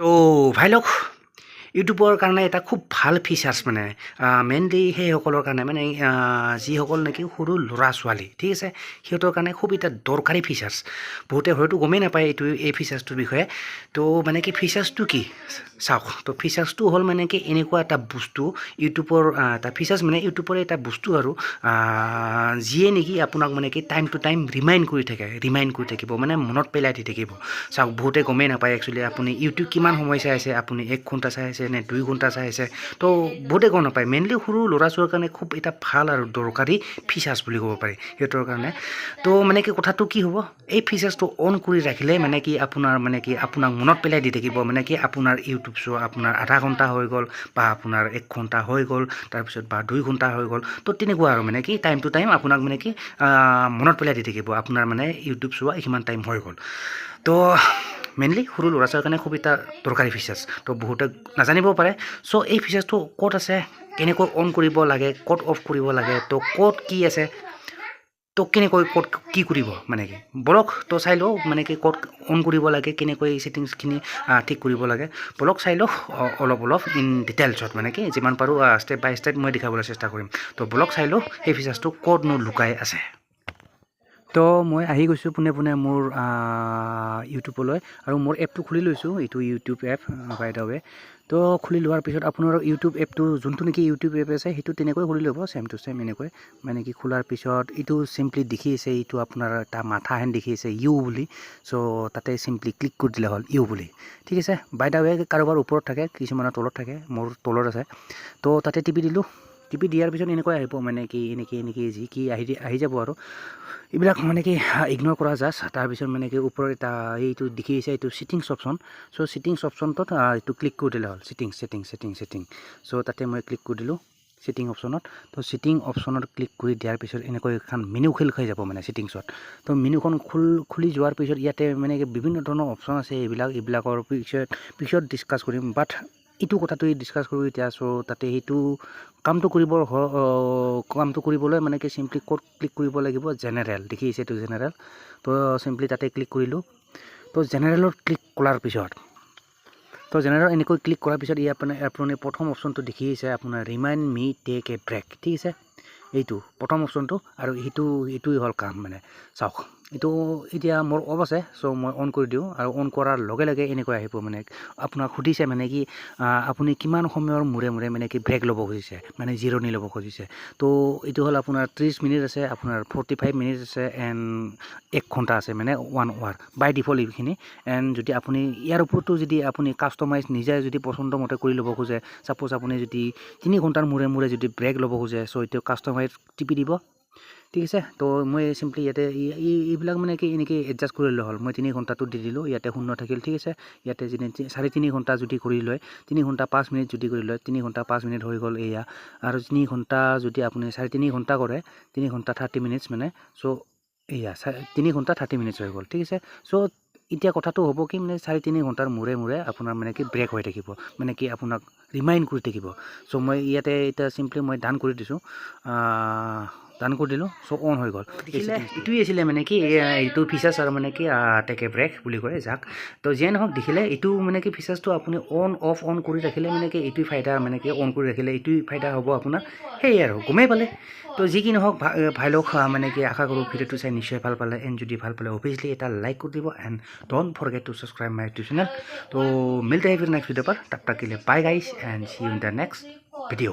তো ভাই লওক, ইউটিউবৰ কাৰণে এটা খুব ভালো ফিচাৰ্ছ মানে মেইনলি সেইসকলৰ কাৰণে মানে যিসকল নেকি সৰু ল'ৰা ছোৱালী, ঠিক আছে? সিহঁতৰ কাৰণে খুব এটা দৰকাৰী ফিচাৰ্ছ বহুতে হয়তো গমেই নাপায় এইটো, এই ফিচাৰ্ছটোৰ বিষয়ে। তো মানে কি ফিচাৰ্ছটো কি? চাওক। তো ফিচাৰ্ছটো হ'ল মানে কি এনেকুৱা এটা বস্তু, ইউটিউবৰ এটা ফিচাৰ্ছ মানে ইউটিউবৰ এটা বস্তু আৰু যিয়ে নেকি আপোনাক মানে কি টাইম টু টাইম ৰিমাইণ্ড কৰি থাকে ৰিমাইণ্ড কৰি থাকিব মানে মনত পেলাই দি থাকিব। চাওক, বহুতে গমেই নাপায় একচুৱেলি আপুনি ইউটিউব কিমান সময় চাই আছে, আপুনি এক ঘণ্টা চাই আছে নে দুই ঘণ্টা চাই আছে, তো বহুতে গম নাপায়। মেইনলি সৰু ল'ৰা ছোৱালীৰ কাৰণে খুব এটা ভালো আৰু দৰকাৰী ফিচাৰ্ছ বুলি ক'ব পাৰি সিহঁতৰ কাৰণে। তো মানে কি কথাটো কি হ'ব? এই ফিচাৰ্ছটো অন কৰি ৰাখিলে মানে কি আপোনাৰ মানে কি আপোনাক মনত পেলাই দি থাকিব মানে কি আপোনাৰ ইউটিউব শ্ব' আপোনাৰ আধা ঘণ্টা হৈ গ'ল বা আপোনাৰ এক ঘণ্টা হৈ গ'ল, তাৰপিছত বা দুই ঘণ্টা হৈ গ'ল, তো তেনেকুৱা আৰু মানে কি টাইম টু টাইম আপোনাক মানে কি মনত পেলাই দি থাকিব, আপোনাৰ মানে ইউটিউব চোৱা সিমান টাইম হৈ গ'ল। তো মেইনলি সৰু ল'ৰা ছোৱালীৰ কাৰণে খুব এটা দৰকাৰী ফিচাৰ্ছ তো বহুতে নাজানিবও পাৰে। চ' এই ফিচাৰ্ছটো ক'ত আছে, কেনেকৈ অন কৰিব লাগে, ক'ত অফ কৰিব লাগে, তো ক'ত কি আছে তো কেনেকৈ ক'ত কি কৰিব মানে কি? বলক তো চাই লওঁ মানে কি ক'ত অন কৰিব লাগে, কেনেকৈ ছেটিংছখিনি ঠিক কৰিব লাগে। বলক চাই লওঁ অলপ অলপ ইন ডিটেইলছত মানে কি, যিমান পাৰোঁ ষ্টেপ বাই ষ্টেপ মই দেখাবলৈ চেষ্টা কৰিম। তো বলক চাই লওঁ, সেই ফিচাৰ্ছটো ক'তনো লুকাই আছে। তো মই আহি গৈছোঁ পোনে পোনে মোৰ ইউটিউবলৈ আৰু মোৰ এপটো খুলি লৈছোঁ, এইটো YouTube app by the way তো খুলি লোৱাৰ পিছত আপোনাৰ ইউটিউব এপটো যোনটো নেকি ইউটিউব এপ আছে, সেইটো তেনেকৈ খুলি ল'ব ছেম টু ছেম এনেকৈ। মানে কি খোলাৰ পিছত, এইটো চিম্পলি দেখি আছে, এইটো আপোনাৰ এটা মাথাহেন দেখি আছে, ইউ বুলি। চ' তাতে চিম্পলি ক্লিক কৰি দিলে হ'ল, ইউ বুলি। ঠিক আছে? বাই দ্য ৱে কাৰোবাৰ ওপৰত থাকে, কিছুমানৰ তলত থাকে, মোৰ তলত আছে। তো তাতে টিপি দিলোঁ। টিপি দিয়াৰ পিছত এনেকৈ আহিব মানে কি, এনেকৈ এনেকৈ যি কি আহি আহি যাব আৰু। এইবিলাক মানে কি ইগন'ৰ কৰা জাষ্ট তাৰপিছত মানে কি ওপৰত এটা এইটো দেখি আহিছে, এইটো চিটিংছ অপশ্যন চ' চিটিংছ অপশ্যনটোত এইটো ক্লিক কৰি দিলে হ'ল। চিটিং চিটিং চিটিং চিটিং চ' তাতে মই ক্লিক কৰি দিলোঁ চিটিং অপশ্যনত তো চিটিং অপশ্যনত ক্লিক কৰি দিয়াৰ পিছত এনেকৈ এখন মেনু খেল খাই যাব মানে চিটিংছত তো মেনুখন খোল, খুলি যোৱাৰ পিছত ইয়াতে মানে বিভিন্ন ধৰণৰ অপশ্যন আছে। এইবিলাক, এইবিলাকৰ পিছত পিছত ডিছকাছ কৰিম। বাট এইটো কথাটো ডিছকাছ কৰোঁ এতিয়া চ' তাতে সেইটো কামটো কৰিবৰ কামটো কৰিবলৈ মানে কি চিম্পলি ক'ত ক্লিক কৰিব লাগিব? জেনেৰেল দেখি আহিছে এইটো জেনেৰেল তো চিম্পলি তাতে ক্লিক কৰিলোঁ। তো জেনেৰেলত ক্লিক কৰাৰ পিছত তো জেনেৰেল এনেকৈ ক্লিক কৰাৰ পিছত ইয়াত মানে আপুনি প্ৰথম অপশ্যনটো দেখি আহিছে আপোনাৰ remind me take a break ঠিক আছে? এইটো প্ৰথম অপশ্যনটো আৰু সেইটো এইটোৱে হ'ল কাম মানে। চাওক। এইটো এতিয়া মোৰ অফ আছে চ' মই অন কৰি দিওঁ আৰু অন কৰাৰ লগে লগে এনেকৈ আহিব মানে আপোনাক সুধিছে মানে কি আপুনি কিমান সময়ৰ মূৰে মূৰে মানে কি ব্ৰেক ল'ব খুজিছে মানে জিৰণি ল'ব খুজিছে। তো এইটো হ'ল আপোনাৰ ত্ৰিছ মিনিট আছে আপোনাৰ ফৰ্টি ফাইভ মিনিট আছে এণ্ড এক ঘণ্টা আছে মানে ওৱান আৱাৰ বাই ডিফল্ট এইখিনি। এণ্ড যদি আপুনি ইয়াৰ ওপৰতো যদি আপুনি কাষ্টমাইজ নিজে যদি পচন্দ মতে কৰি ল'ব খোজে ছাপ'জ আপুনি যদি তিনি ঘণ্টাৰ মূৰে মূৰে যদি ব্ৰেক ল'ব খোজে চ' এইটো কাষ্টমাইজ টিপি দিব। ঠিক আছে তো মই চিম্পলি ইয়াতে এই- এই- এইবিলাক মানে কি এনেকৈ এডজাষ্ট কৰি ল'লে হ'ল। মই তিনি ঘণ্টাটো দি দিলোঁ ইয়াতে শূন্য থাকিল ঠিক আছে। ইয়াতে যদি চাৰে তিনি ঘণ্টা যদি কৰি লয় তিনি ঘণ্টা পাঁচ মিনিট যদি কৰি লয় তিনি ঘণ্টা পাঁচ মিনিট হৈ গ'ল এয়া আৰু তিনি ঘণ্টা যদি আপুনি চাৰে তিনি ঘণ্টা কৰে তিনি ঘণ্টা থাৰ্টি মিনিটছ মানে চ' এয়া তিনি ঘণ্টা থাৰ্টি মিনিটছ হৈ গ'ল ঠিক আছে। চ' এতিয়া কথাটো হ'ব কি মানে চাৰে তিনি ঘণ্টাৰ মূৰে মূৰে আপোনাৰ মানে কি ব্ৰেক হৈ থাকিব মানে কি আপোনাক ৰিমাইণ্ড কৰি থাকিব। চ' মই ইয়াতে এতিয়া চিম্পলি মই ডান কৰি দিছোঁ। ডান কৰি দিলোঁ চ' অন হৈ গ'ল দেখিলে এইটোৱে আছিলে মানে কি এয়া এইটো ফিচাৰ্ছ আৰু মানে কি টেক এ ব্ৰেক বুলি কয় যাক তো যিয়ে নহওক দেখিলে এইটো মানে কি ফিচাৰ্ছটো আপুনি অন অফ অন কৰি ৰাখিলে মানে কি এইটোৱে ফাইদা মানে কি অন কৰি ৰাখিলে এইটোৱে ফাইদা হ'ব আপোনাৰ সেয়ে আৰু গমেই পালে তো যি কি নহওক ভা- ভাই লওক আহ, মানে কি আশা কৰোঁ ভিডিঅ'টো চাই নিশ্চয় ভাল পালে এণ্ড যদি ভাল পালে অভিয়াছলি এটা লাইক কৰি দিব and don't forget to subscribe my YouTube channel তো মিলতে हैं फिर नेक्स्ट वीडियो पर तब तक के लिए bye guys and see you in the next video